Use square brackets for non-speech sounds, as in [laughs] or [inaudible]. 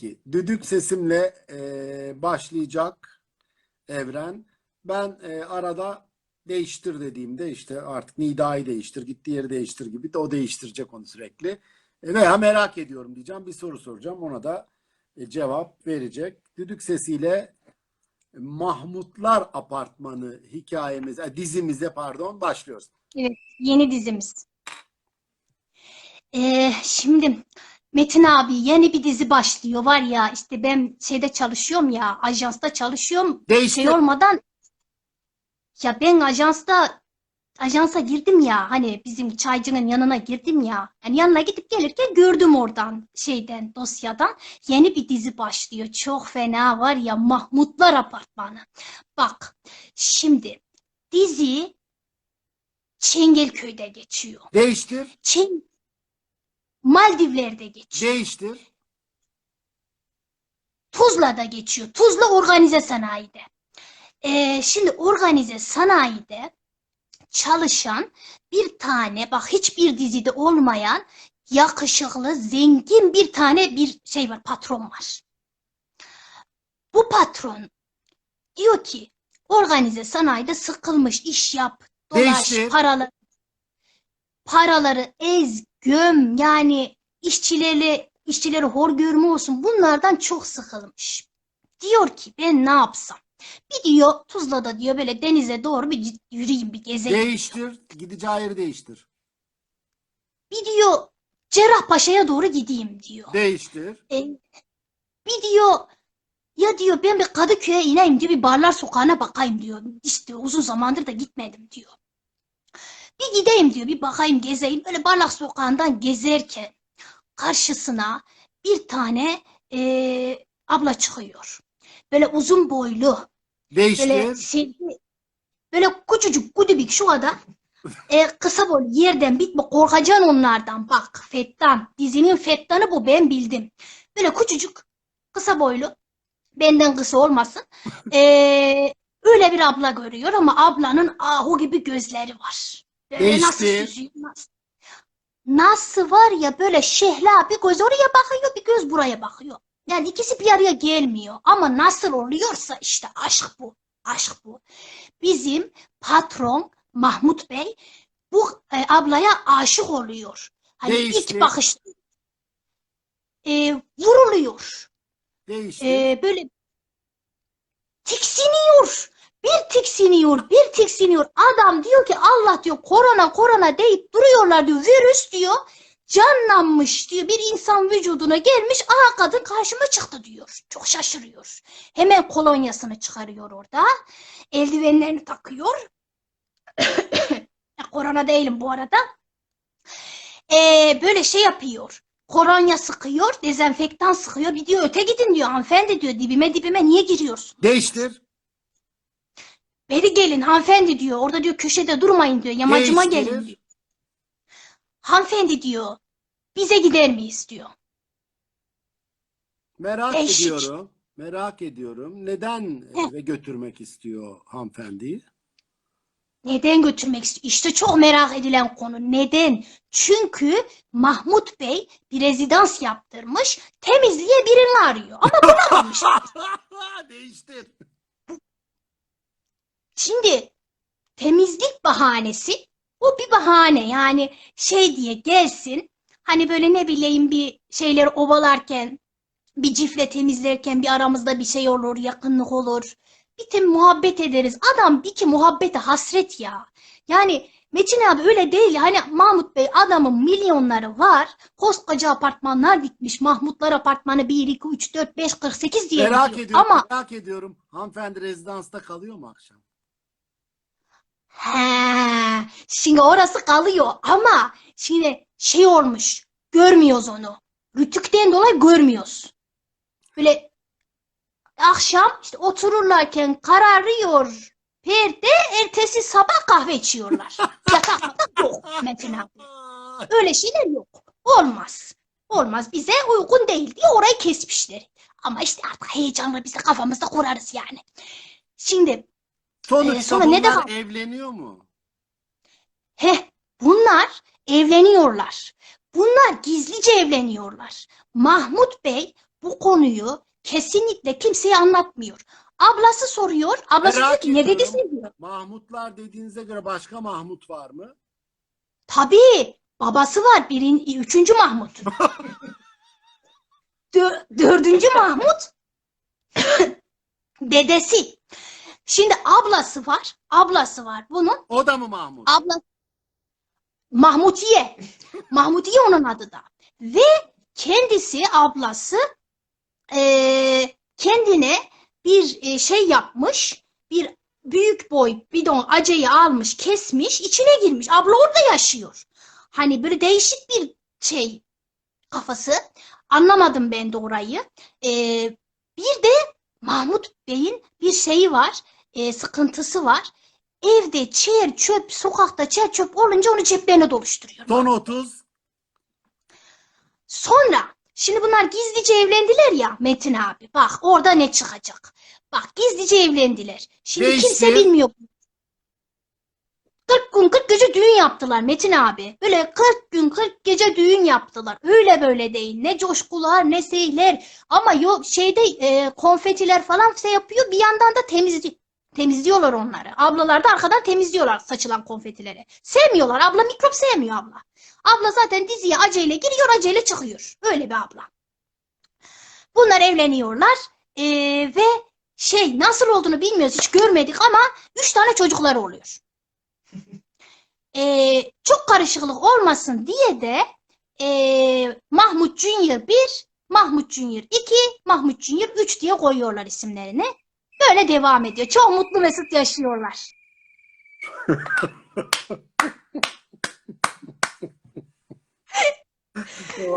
Peki. Düdük sesimle e, başlayacak Evren. Ben e, arada değiştir dediğimde işte artık nidayı değiştir, gittiği yeri değiştir gibi de o değiştirecek onu sürekli. E, veya merak ediyorum diyeceğim. Bir soru soracağım. Ona da e, cevap verecek. Düdük sesiyle Mahmutlar Apartmanı hikayemize, e, dizimize pardon başlıyoruz. Evet, yeni dizimiz. Ee, şimdi Metin abi yeni bir dizi başlıyor var ya işte ben şeyde çalışıyorum ya ajansta çalışıyorum Değiştir. şey olmadan ya ben ajansta ajansa girdim ya hani bizim çaycının yanına girdim ya hani yanına gidip gelirken gördüm oradan şeyden dosyadan yeni bir dizi başlıyor çok fena var ya Mahmutlar Apartmanı bak şimdi dizi Çengelköy'de geçiyor. Değiştir. Çin Maldivler'de geçiyor. Değiştir. Tuzla'da geçiyor. Tuzla organize sanayide. Ee, şimdi organize sanayide çalışan bir tane bak hiçbir dizide olmayan yakışıklı, zengin bir tane bir şey var, patron var. Bu patron diyor ki organize sanayide sıkılmış iş yap, dolaş, Değiştir. paraları paraları ez, göm yani işçileri işçileri hor görme olsun bunlardan çok sıkılmış. Diyor ki ben ne yapsam? Bir diyor Tuzla'da diyor böyle denize doğru bir yürüyeyim bir gezeyim. Değiştir. Gideceği yeri değiştir. Bir diyor Cerrahpaşa'ya doğru gideyim diyor. Değiştir. E, bir diyor ya diyor ben bir Kadıköy'e ineyim diyor bir barlar sokağına bakayım diyor. İşte uzun zamandır da gitmedim diyor. Bir gideyim diyor bir bakayım gezeyim. Böyle barlar sokağından gezerken karşısına bir tane e, abla çıkıyor. Böyle uzun boylu, böyle Değiştir. şey, böyle küçücük gudubik şu kadar e, kısa boylu yerden bitme korkacaksın onlardan bak Fettan dizinin Fettan'ı bu ben bildim böyle küçücük kısa boylu benden kısa olmasın [laughs] e, öyle bir abla görüyor ama ablanın ahu gibi gözleri var nasıl Değişti. süzüyor nasıl nasıl var ya böyle şehla bir göz oraya bakıyor bir göz buraya bakıyor yani ikisi bir araya gelmiyor ama nasıl oluyorsa işte aşk bu aşk bu bizim patron Mahmut Bey bu e, ablaya aşık oluyor. Hani Değişti. ilk bakışta e, vuruluyor. Değiştir. E, böyle tiksiniyor. Bir tiksiniyor, bir tiksiniyor. Adam diyor ki Allah diyor korona korona deyip duruyorlar diyor. Virüs diyor. Canlanmış diyor. Bir insan vücuduna gelmiş. Aha kadın karşıma çıktı diyor. Çok şaşırıyor. Hemen kolonyasını çıkarıyor orada. Eldivenlerini takıyor. [coughs] Korona değilim bu arada. Ee, böyle şey yapıyor. Kolonya sıkıyor, dezenfektan sıkıyor. Bir diyor öte gidin diyor hanımefendi diyor. Dibime dibime niye giriyorsun? Değiştir. Beri gelin hanımefendi diyor. Orada diyor köşede durmayın diyor. Yamacıma gelin diyor. Hanımefendi diyor. Bize gider miyiz diyor. Merak Değişik. ediyorum. Merak ediyorum. Neden Heh. eve götürmek istiyor hanımefendiyi? Neden götürmek istiyor? İşte çok merak edilen konu. Neden? Çünkü Mahmut Bey bir rezidans yaptırmış. Temizliğe birini arıyor. Ama [laughs] bulamamış. Değiştir. Şimdi temizlik bahanesi o bir bahane yani şey diye gelsin hani böyle ne bileyim bir şeyleri ovalarken bir cifle temizlerken bir aramızda bir şey olur yakınlık olur bir de muhabbet ederiz adam bir ki muhabbete hasret ya yani Metin abi öyle değil hani Mahmut Bey adamın milyonları var koskoca apartmanlar dikmiş Mahmutlar apartmanı 1 2 3 4 5 48 diye Merak gidiyor. ediyorum. ama Merak ediyorum. Hanımefendi rezidansta kalıyor mu akşam? Şimdi orası kalıyor ama şimdi şey olmuş görmüyoruz onu. Rütükten dolayı görmüyoruz. Böyle akşam işte otururlarken kararıyor perde ertesi sabah kahve içiyorlar. [laughs] Yatak matak yok Metin abi. Öyle şeyler yok. Olmaz. Olmaz. Bize uygun değil diye orayı kesmişler. Ama işte artık heyecanla biz de kafamızda kurarız yani. Şimdi Sonuçta Ee, sonra ne de- evleniyor mu? Heh, bunlar evleniyorlar. Bunlar gizlice evleniyorlar. Mahmut Bey bu konuyu kesinlikle kimseye anlatmıyor. Ablası soruyor. Ablası Merak diyor ki ne ediyorum. diyor. Mahmutlar dediğinize göre başka Mahmut var mı? Tabii babası var. Birin, üçüncü Mahmut. [laughs] Dö- dördüncü Mahmut [laughs] dedesi. Şimdi ablası var. Ablası var bunun. O da mı Mahmut? Abla Mahmutiye. [laughs] Mahmutiye onun adı da. Ve kendisi ablası eee, kendine bir e, şey yapmış. Bir büyük boy bidon acıyı almış, kesmiş, içine girmiş. Abla orada yaşıyor. Hani böyle değişik bir şey kafası. Anlamadım ben de orayı. Eee, bir de Mahmut Bey'in bir şeyi var. e, sıkıntısı var. Evde çer çöp, sokakta çer çöp olunca onu ceplerine doluşturuyor. Son 30. Sonra şimdi bunlar gizlice evlendiler ya Metin abi. Bak orada ne çıkacak. Bak gizlice evlendiler. Şimdi Değişti. kimse bilmiyor. 40 gün 40 gece düğün yaptılar Metin abi. Böyle 40 gün 40 gece düğün yaptılar. Öyle böyle değil. Ne coşkular ne şeyler. Ama yok şeyde e, konfetiler falan şey yapıyor. Bir yandan da temizli temizliyorlar onları. Ablalar da arkadan temizliyorlar saçılan konfetileri. Sevmiyorlar. Abla mikrop sevmiyor abla. Abla zaten diziye aceyle giriyor, aceyle çıkıyor. Öyle bir abla. Bunlar evleniyorlar eee, ve şey nasıl olduğunu bilmiyoruz, hiç görmedik ama üç tane çocukları oluyor. Eee, çok karışıklık olmasın diye de eee, Mahmut Junior 1, Mahmut Junior 2, Mahmut Junior 3 diye koyuyorlar isimlerini. Böyle devam ediyor. Çok mutlu mesut yaşıyorlar. [laughs] [laughs]